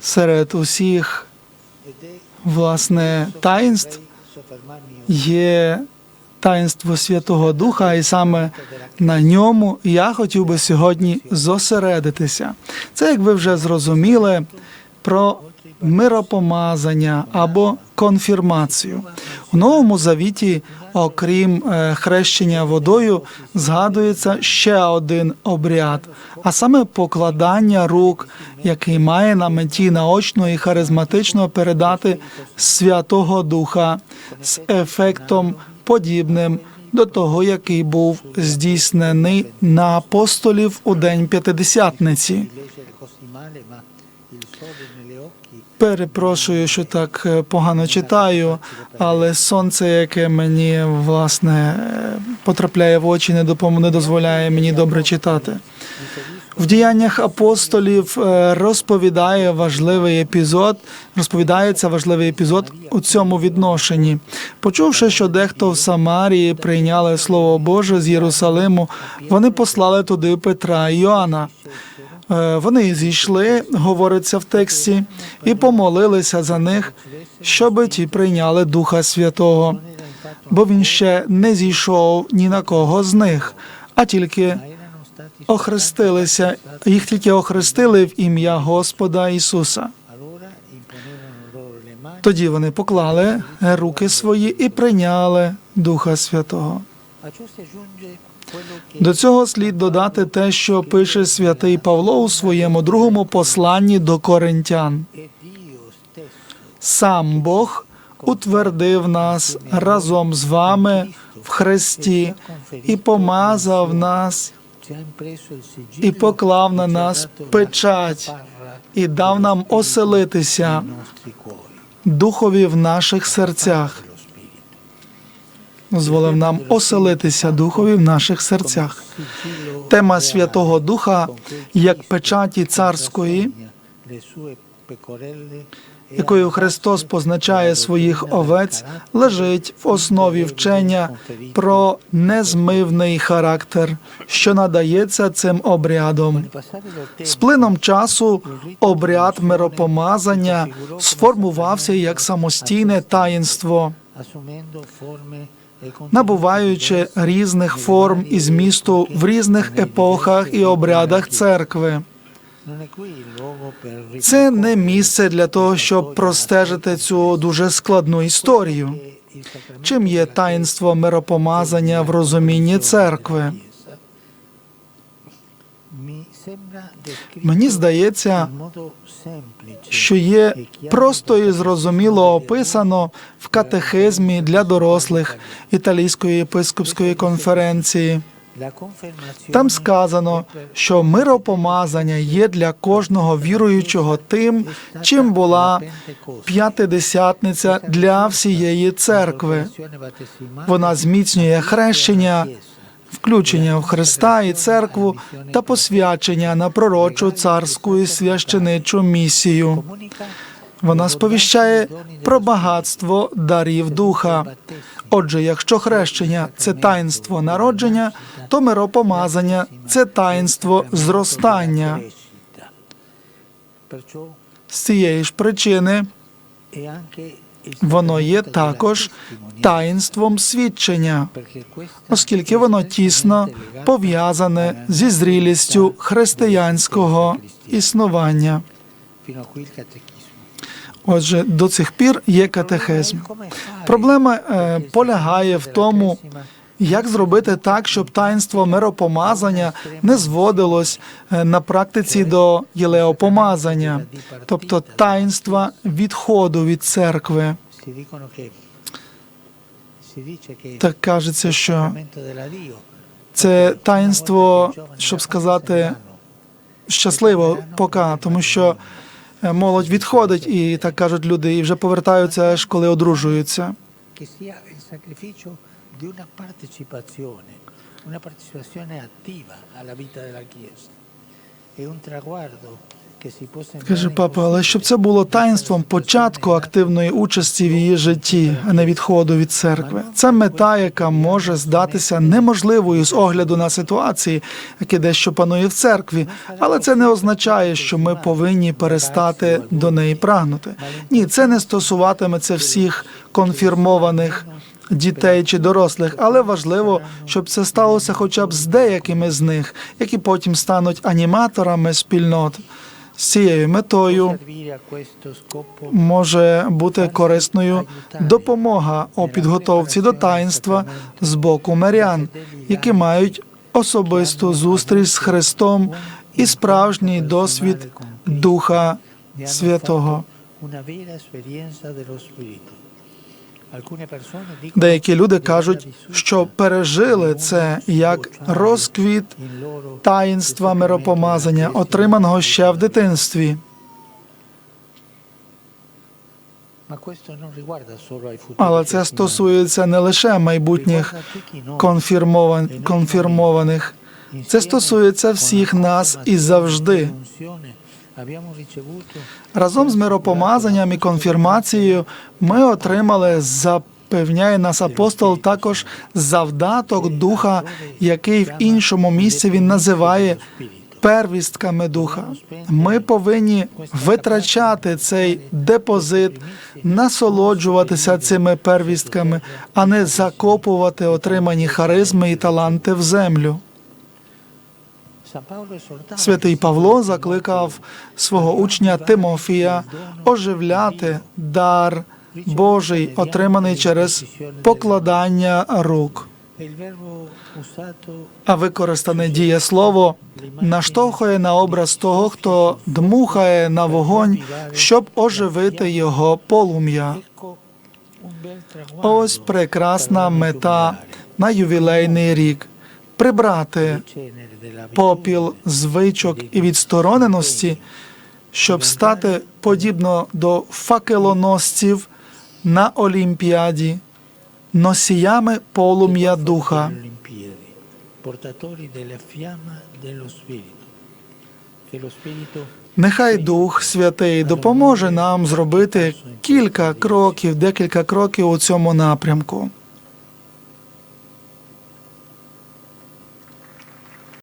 Серед усіх власне таїнств є таїнство Святого Духа, і саме на ньому я хотів би сьогодні зосередитися. Це, як ви вже зрозуміли, про миропомазання або конфірмацію. У новому завіті, окрім е, хрещення водою, згадується ще один обряд, а саме покладання рук, який має на меті наочно і харизматично передати Святого Духа з ефектом подібним до того, який був здійснений на апостолів у день П'ятидесятниці. Перепрошую, що так е, погано читаю, але сонце, яке мені власне е, потрапляє в очі, не не дозволяє мені добре читати. В діяннях апостолів е, розповідає важливий епізод, розповідається важливий епізод у цьому відношенні. Почувши, що дехто в Самарії прийняли слово Боже з Єрусалиму, вони послали туди Петра і Йоанна. Е, Вони зійшли, говориться в тексті, і помолилися за них, щоб ті прийняли Духа Святого, бо він ще не зійшов ні на кого з них, а тільки охрестилися, їх тільки охрестили в ім'я Господа Ісуса. Тоді вони поклали руки свої і прийняли Духа Святого. До цього слід додати те, що пише святий Павло у своєму другому посланні до коринтян. Сам Бог утвердив нас разом з вами в Христі і помазав нас і поклав на нас печать і дав нам оселитися духові в наших серцях. Дозволив нам оселитися духові в наших серцях. Тема Святого Духа як печаті царської, якою Христос позначає своїх овець, лежить в основі вчення про незмивний характер, що надається цим обрядом. З плином часу обряд миропомазання сформувався як самостійне таїнство, набуваючи різних форм і змісту в різних епохах і обрядах церкви. Це не місце для того, щоб простежити цю дуже складну історію. Чим є таїнство миропомазання в розумінні церкви? Мені здається, що є просто і зрозуміло описано в катехизмі для дорослих Італійської єпископської конференції. Там сказано, що миропомазання є для кожного віруючого тим, чим була п'ятидесятниця для всієї церкви. Вона зміцнює хрещення, включення в Христа і церкву та посвячення на пророчу царську і священичу місію. Вона сповіщає про багатство дарів духа. Отже, якщо хрещення це таїнство народження, то миропомазання це таїнство зростання. З цієї ж причини воно є також таїнством свідчення, оскільки воно тісно пов'язане зі зрілістю християнського існування. Отже, до цих пір є катехизм. Проблема е, полягає в тому, як зробити так, щоб таїнство миропомазання не зводилось е, на практиці до єлеопомазання, тобто таїнства відходу від церкви. Так кажеться, що це таїнство, щоб сказати, щасливо поки, тому що е, молодь відходить, і так кажуть люди, і вже повертаються аж коли одружуються. una partecipazione, attiva alla vita della Chiesa. È un traguardo Каже папа, але щоб це було таїнством початку активної участі в її житті, а не відходу від церкви. Це мета, яка може здатися неможливою з огляду на ситуації, які дещо панує в церкві, але це не означає, що ми повинні перестати до неї прагнути. Ні, це не стосуватиметься всіх конфірмованих. Дітей чи дорослих, але важливо, щоб це сталося хоча б з деякими з них, які потім стануть аніматорами спільнот. З цією метою може бути корисною допомога у підготовці до таїнства з боку мирян, які мають особисту зустріч з Христом і справжній досвід Духа Святого. Деякі люди кажуть, що пережили це як розквіт таїнства миропомазання, отриманого ще в дитинстві. Але це стосується не лише майбутніх конфірмованих. Це стосується всіх нас і завжди. Разом з миропомазанням і конфірмацією ми отримали, запевняє нас апостол, також завдаток духа, який в іншому місці він називає первістками духа. Ми повинні витрачати цей депозит, насолоджуватися цими первістками, а не закопувати отримані харизми і таланти в землю. Святий Павло закликав свого учня Тимофія оживляти дар Божий, отриманий через покладання рук. А використане дієслово наштовхує на образ того, хто дмухає на вогонь, щоб оживити його полум'я. Ось прекрасна мета на ювілейний рік прибрати попіл звичок і відстороненості, щоб стати подібно до факелоносців на Олімпіаді, носіями полум'я духа. Нехай Дух Святий допоможе нам зробити кілька кроків, декілька кроків у цьому напрямку.